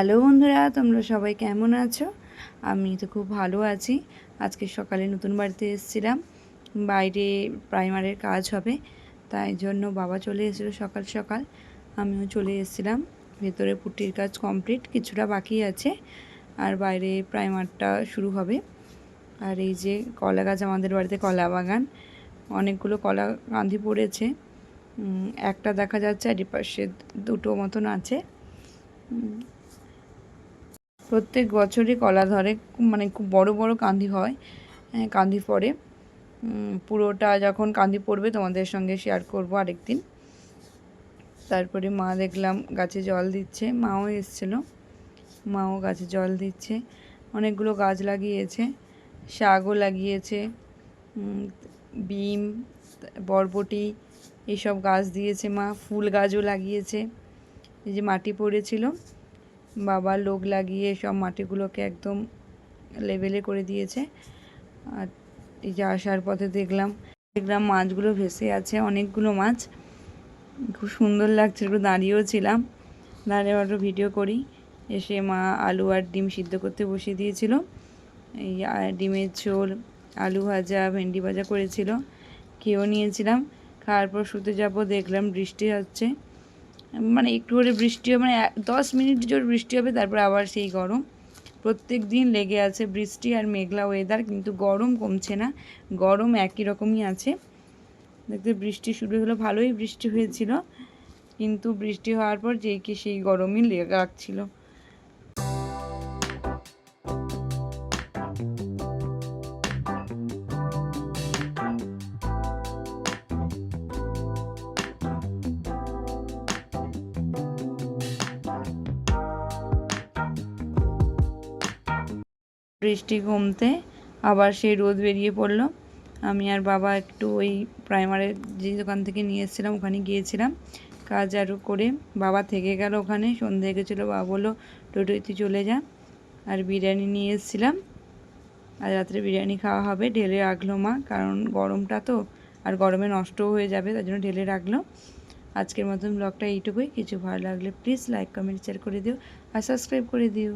Hello বন্ধুরা, তোমরা সবাই কেমন আছো? আমি তো খুব ভালো আছি। আজকে সকালে নতুন বাড়িতে এসেছিলাম। বাইরে প্রাইমারের কাজ হবে, তাই জন্য বাবা চলে এসেছিল সকাল সকাল। আমিও চলে এসেছিলাম। ভেতরে পুটির কাজ কমপ্লিট, কিছুটা বাকি আছে, আর বাইরে প্রাইমারটা শুরু হবে। আর এই যে কলা গাছ, আমাদের বাড়িতে কলা বাগান, অনেকগুলো কলা কাঁধি পড়েছে। একটা দেখা যাচ্ছে, আর পাশে দুটো মতন আছে। প্রত্যেক বছরই কলা ধরে মানে খুব বড় বড় কাঁদি হয় হ্যাঁ, কাঁদি পড়ে। পুরোটা যখন কাঁদি পড়বে তোমাদের সঙ্গে শেয়ার করব আরেকদিন। তারপরে মা দেখলাম গাছে জল দিচ্ছে মাও এসছিল। মাও গাছে জল দিচ্ছে অনেকগুলো গাছ লাগিয়েছে শাকও লাগিয়েছে বিম বরবটি এইসব গাছ দিয়েছে মা ফুল গাছও লাগিয়েছে। এই যে মাটি পড়েছিল বাবা লোক লাগিয়ে সব মাটিগুলোকে একদম লেভেলে করে দিয়েছে। আর এই যে আসার পথে দেখলাম দেখলাম মাছগুলো ভেসে আছে, অনেকগুলো মাছ। খুব সুন্দর লাগছে, একটু দাঁড়িয়েও ছিলাম। দাঁড়িয়ে একটু ভিডিও করি। এসে মা আলু আর ডিম সিদ্ধ করতে বসিয়ে দিয়েছিল। এই ডিমের ঝোল, আলু ভাজা, ভেন্ডি ভাজা করেছিল। খেয়েও নিয়েছিলাম। খাওয়ার পর শুতে যাব, দেখলাম বৃষ্টি হচ্ছে। মানে একটু করে বৃষ্টি হবে মানে দশ মিনিট জোর বৃষ্টি হবে, তারপরে আবার সেই গরম। প্রত্যেক দিন লেগে আছে বৃষ্টি আর মেঘলা ওয়েদার কিন্তু গরম কমছে না, গরম একই রকমই আছে। দেখতে বৃষ্টি শুরু হলো, ভালোই বৃষ্টি হয়েছিল, কিন্তু বৃষ্টি হওয়ার পর যেই কি সেই গরমই লেগে বৃষ্টি কমতে আবার সেই রোদ বেরিয়ে পড়ল। আমি আর বাবা একটু ওই প্রাইমারের যে দোকান থেকে নিয়ে এসেছিলাম, ওখানে গিয়েছিলাম। কাজ আরও করে বাবা থেকে গেল ওখানে সন্ধে গেছিল, বাবা বলল টোটোয় তুই চলে যা। আর বিরিয়ানি নিয়ে এসেছিলাম। আর রাত্রে বিরিয়ানি খাওয়া হবে, ঢেলে রাখল মা, কারণ গরমটা তো, আর গরমে নষ্টও হয়ে যাবে, তার জন্য ঢেলে রাখল। আজকের মতন ব্লগটা এইটুকুই, কিছু ভালো লাগলে প্লিজ লাইক কমেন্ট শেয়ার করে দিও, আর সাবস্ক্রাইব করে দিও।